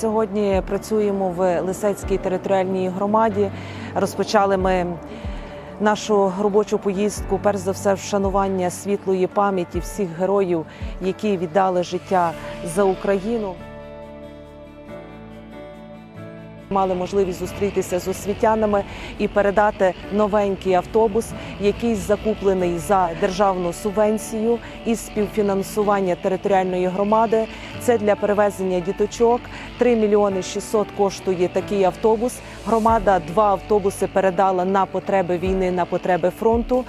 Сьогодні працюємо в Лисецькій територіальній громаді. Розпочали ми нашу робочу поїздку, перш за все, вшанування світлої пам'яті всіх героїв, які віддали життя за Україну. Мали можливість зустрітися з освітянами і передати новенький автобус, який закуплений за державну субвенцію із співфінансування територіальної громади. Це для перевезення діточок. 3 мільйони 600 коштує такий автобус. Громада два автобуси передала на потреби війни, на потреби фронту.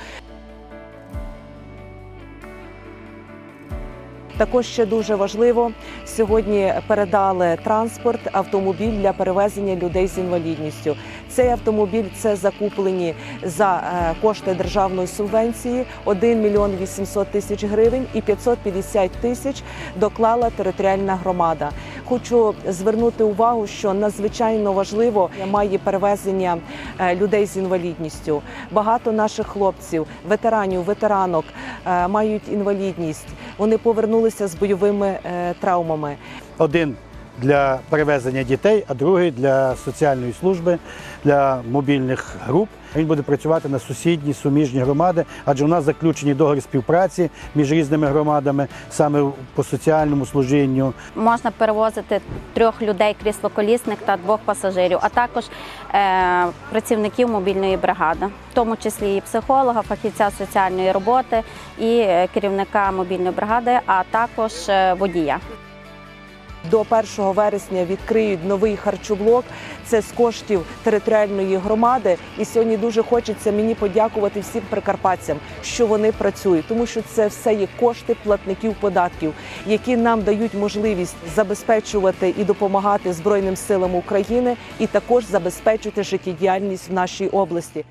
Також ще дуже важливо сьогодні передали транспорт, автомобіль для перевезення людей з інвалідністю. Цей автомобіль це закуплені за е, кошти державної субвенції 1 мільйон 800 тисяч гривень і 550 тисяч доклала територіальна громада. Хочу звернути увагу, що надзвичайно важливо має перевезення е, людей з інвалідністю. Багато наших хлопців, ветеранів, ветеранок е, мають інвалідність. Вони повернулися з бойовими е, травмами. Один для перевезення дітей, а другий для соціальної служби, для мобільних груп. Він буде працювати на сусідні суміжні громади, адже у нас заключені договори співпраці між різними громадами саме по соціальному служінню. Можна перевозити трьох людей кріслоколісних та двох пасажирів, а також е, працівників мобільної бригади, в тому числі і психолога, фахівця соціальної роботи і е, керівника мобільної бригади, а також е, водія. До 1 вересня відкриють новий харчоблок. Це з коштів територіальної громади. І сьогодні дуже хочеться мені подякувати всім прикарпатцям, що вони працюють, тому що це все є кошти платників податків, які нам дають можливість забезпечувати і допомагати Збройним силам України, і також забезпечити життєдіяльність в нашій області.